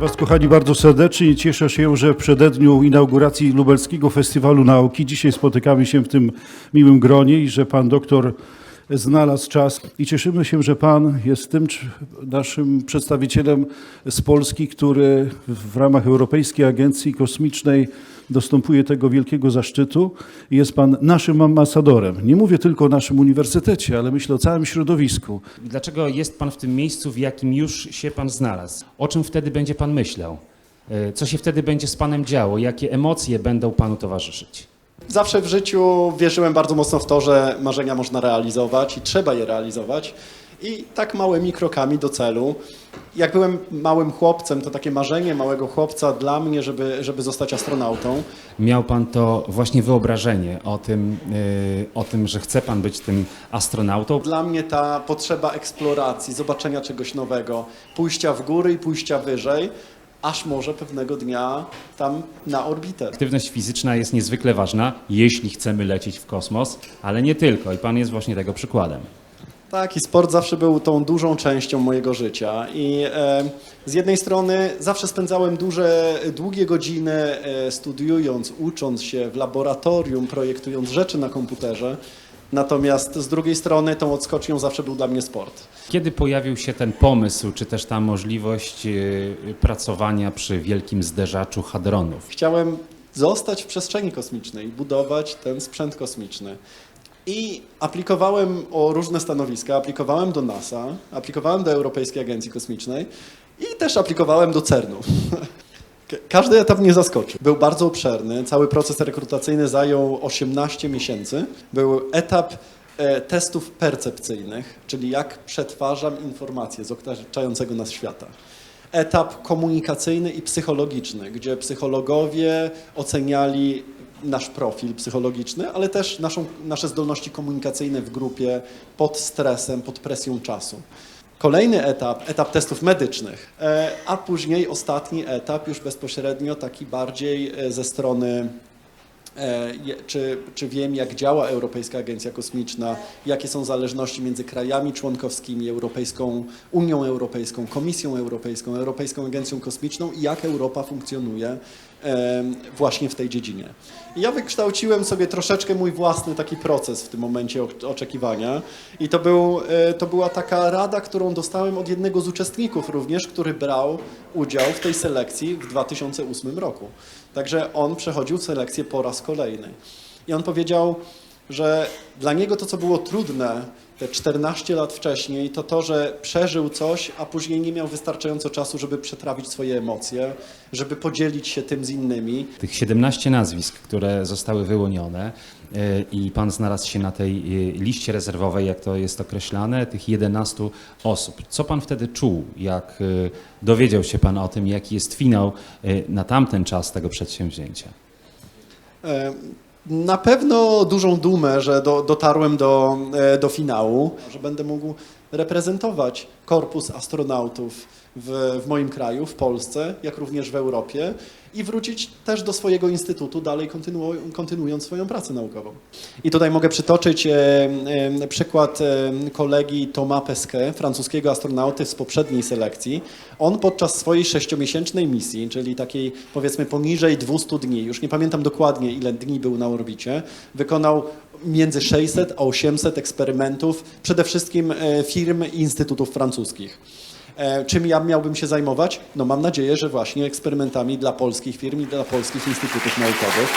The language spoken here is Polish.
Was, kochani, bardzo serdecznie cieszę się, że w przededniu inauguracji Lubelskiego Festiwalu Nauki dzisiaj spotykamy się w tym miłym gronie i że Pan doktor znalazł czas i cieszymy się, że Pan jest tym naszym przedstawicielem z Polski, który w ramach Europejskiej Agencji Kosmicznej dostępuje tego wielkiego zaszczytu jest Pan naszym ambasadorem. Nie mówię tylko o naszym uniwersytecie, ale myślę o całym środowisku. Dlaczego jest Pan w tym miejscu, w jakim już się Pan znalazł? O czym wtedy będzie Pan myślał? E, Co się wtedy będzie z Panem działo? Jakie emocje będą Panu towarzyszyć? Zawsze w życiu wierzyłem bardzo mocno w to, że marzenia można realizować i trzeba je realizować. I tak małymi krokami do celu. Jak byłem małym chłopcem, to takie marzenie małego chłopca dla mnie, żeby, żeby zostać astronautą. Miał Pan to właśnie wyobrażenie o tym, e, o tym, że chce Pan być tym astronautą? Dla mnie ta potrzeba eksploracji, zobaczenia czegoś nowego, pójścia w góry i pójścia wyżej, aż może pewnego dnia tam na orbitę. Aktywność fizyczna jest niezwykle ważna, jeśli chcemy lecieć w kosmos, ale nie tylko. I Pan jest właśnie tego przykładem. Tak, i sport zawsze był tą dużą częścią mojego życia. I e, z jednej strony zawsze spędzałem duże, długie godziny e, studiując, ucząc się w laboratorium, projektując rzeczy na komputerze. Natomiast z drugiej strony tą odskocznią zawsze był dla mnie sport. Kiedy pojawił się ten pomysł, czy też ta możliwość e, pracowania przy wielkim zderzaczu hadronów? Chciałem zostać w przestrzeni kosmicznej, budować ten sprzęt kosmiczny. I aplikowałem o różne stanowiska. Aplikowałem do NASA, aplikowałem do Europejskiej Agencji Kosmicznej i też aplikowałem do CERN-u. Ka- Każdy etap mnie zaskoczył. Był bardzo obszerny. Cały proces rekrutacyjny zajął 18 miesięcy. Był etap e, testów percepcyjnych, czyli jak przetwarzam informacje z otaczającego nas świata etap komunikacyjny i psychologiczny, gdzie psychologowie oceniali nasz profil psychologiczny, ale też naszą, nasze zdolności komunikacyjne w grupie pod stresem, pod presją czasu. Kolejny etap, etap testów medycznych, e, a później ostatni etap, już bezpośrednio taki bardziej e, ze strony E, czy, czy wiem, jak działa Europejska Agencja Kosmiczna, jakie są zależności między krajami członkowskimi, Europejską, Unią Europejską, Komisją Europejską, Europejską Agencją Kosmiczną i jak Europa funkcjonuje właśnie w tej dziedzinie. I ja wykształciłem sobie troszeczkę mój własny taki proces w tym momencie oczekiwania i to, był, e, to była taka rada, którą dostałem od jednego z uczestników również, który brał udział w tej selekcji w 2008 roku. Także on przechodził selekcję po raz kolejny. I on powiedział, że dla niego to, co było trudne te 14 lat wcześniej, to to, że przeżył coś, a później nie miał wystarczająco czasu, żeby przetrawić swoje emocje, żeby podzielić się tym z innymi. Tych 17 nazwisk, które zostały wyłonione e, i pan znalazł się na tej e, liście rezerwowej, jak to jest określane, tych 11 osób. Co pan wtedy czuł, jak e, dowiedział się pan o tym, jaki jest finał na tamten czas tego przedsięwzięcia? Na pewno dużą dumę, że do, dotarłem do, e, do finału, że będę mógł reprezentować korpus astronautów w, w moim kraju, w Polsce, jak również w Europie i wrócić też do swojego instytutu, dalej kontynuuj- kontynuując swoją pracę naukową. I tutaj mogę przytoczyć e, e, przykład e, kolegi Thomas Pesquet, francuskiego astronauty z poprzedniej selekcji. On podczas swojej sześciomiesięcznej misji, czyli takiej powiedzmy poniżej 200 dni, już nie pamiętam dokładnie ile dni był na orbicie, wykonał między 600 a 800 eksperymentów, przede wszystkim e, firm i instytutów francuskich. E, Czym ja miałbym się zajmować? No mam nadzieję, że właśnie eksperymentami dla polskich firm i dla polskich instytutów naukowych.